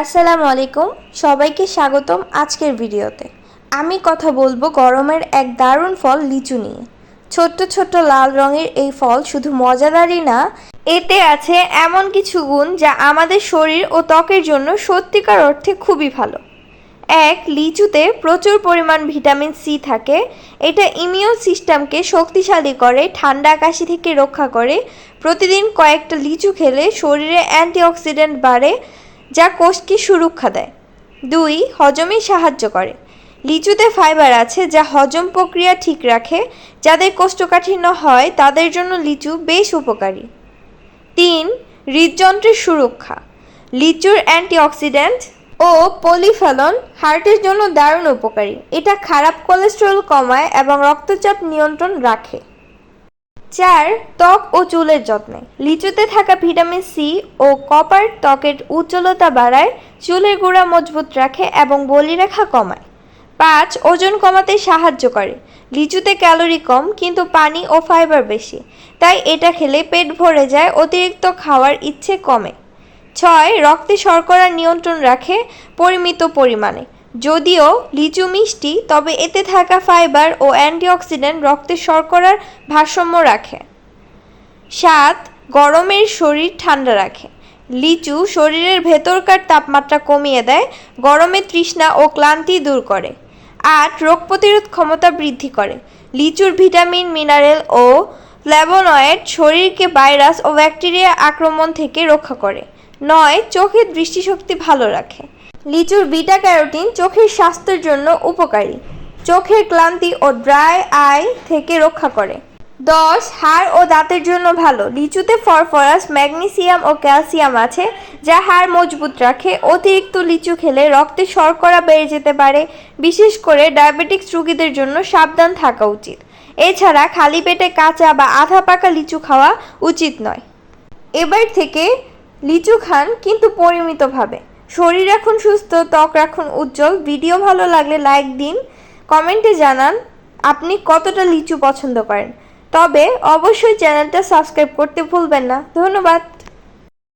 আসসালামু আলাইকুম। সবাইকে স্বাগতম আজকের ভিডিওতে। আমি কথা বলব গরমের এক দারুণ ফল লিচু নিয়ে। ছোট্ট ছোট্ট লাল রঙের এই ফল শুধু মজাদারই না, এতে আছে এমন কিছু গুণ যা আমাদের শরীর ও ত্বকের জন্য সত্যিকার অর্থে খুবই ভালো। এক, লিচুতে প্রচুর পরিমাণ ভিটামিন সি থাকে। এটা ইমিউন সিস্টেমকে শক্তিশালী করে, ঠান্ডা কাশি থেকে রক্ষা করে। প্রতিদিন কয়েকটা লিচু খেলে শরীরে অ্যান্টিঅক্সিডেন্ট বাড়ে যা কোষকে সুরক্ষা দেয়। দুই, হজমে সাহায্য করে। লিচুতে ফাইবার আছে যা হজম প্রক্রিয়া ঠিক রাখে। যাদের কোষ্ঠকাঠিন্য হয়, তাদের জন্য লিচু বেশ উপকারী। তিন, হৃদযন্ত্রের সুরক্ষা। লিচুর অ্যান্টিঅক্সিডেন্ট ও পলিফেলন হার্টের জন্য দারুণ উপকারী। এটা খারাপ কোলেস্টেরল কমায় এবং রক্তচাপ নিয়ন্ত্রণ রাখে। চার, ত্বক ও চুলের যত্নে। লিচুতে থাকা ভিটামিন সি ও কপার ত্বকের উজ্জ্বলতা বাড়ায়, চুলের গোড়া মজবুত রাখে এবং বলিরেখা কমায়। পাঁচ, ওজন কমাতে সাহায্য করে। লিচুতে ক্যালোরি কম, কিন্তু পানি ও ফাইবার বেশি। তাই এটা খেলে পেট ভরে যায়, অতিরিক্ত খাওয়ার ইচ্ছে কমে। ছয়, রক্তে শর্করা নিয়ন্ত্রণ রাখে, পরিমিত পরিমাণে। যদিও লিচু মিষ্টি, তবে এতে থাকা ফাইবার ও অ্যান্টিঅক্সিডেন্ট রক্তে শর্করার ভারসাম্য রাখে। সাত গরমের শরীর ঠান্ডা রাখে। লিচু শরীরের ভেতরকার তাপমাত্রা কমিয়ে দেয়, গরমে তৃষ্ণা ও ক্লান্তি দূর করে। আট রোগ প্রতিরোধ ক্ষমতা বৃদ্ধি করে। লিচুর ভিটামিন, মিনারেল ও ফ্ল্যাভোনয়েড শরীরকে ভাইরাস ও ব্যাকটেরিয়া আক্রমণ থেকে রক্ষা করে। নয়, চোখের দৃষ্টিশক্তি ভালো রাখে। লিচুর বিটা ক্যারোটিন চোখের স্বাস্থ্যের জন্য উপকারী। চোখের ক্লান্তি ও ড্রাই আই থেকে রক্ষা করে। দশ, হাড় ও দাঁতের জন্য ভালো। লিচুতে ফরফরাস ম্যাগনেসিয়াম ও ক্যালসিয়াম আছে, যা হাড় মজবুত রাখে। অতিরিক্ত লিচু খেলে রক্তে শর্করা বেড়ে যেতে পারে। বিশেষ করে ডায়াবেটিক্স রোগীদের জন্য সাবধান থাকা উচিত। এছাড়া খালি পেটে কাঁচা বা আধা পাকা লিচু খাওয়া উচিত নয়। এবার থেকে লিচু খান, কিন্তু পরিমিতভাবে। শরীর এখন সুস্থ, ত্বক রাখুন উজ্জ্বল। ভিডিও ভালো লাগলে লাইক দিন, কমেন্টে জানান আপনি কতটা লিচু পছন্দ করেন। তবে অবশ্যই চ্যানেলটা সাবস্ক্রাইব করতে ভুলবেন না। ধন্যবাদ।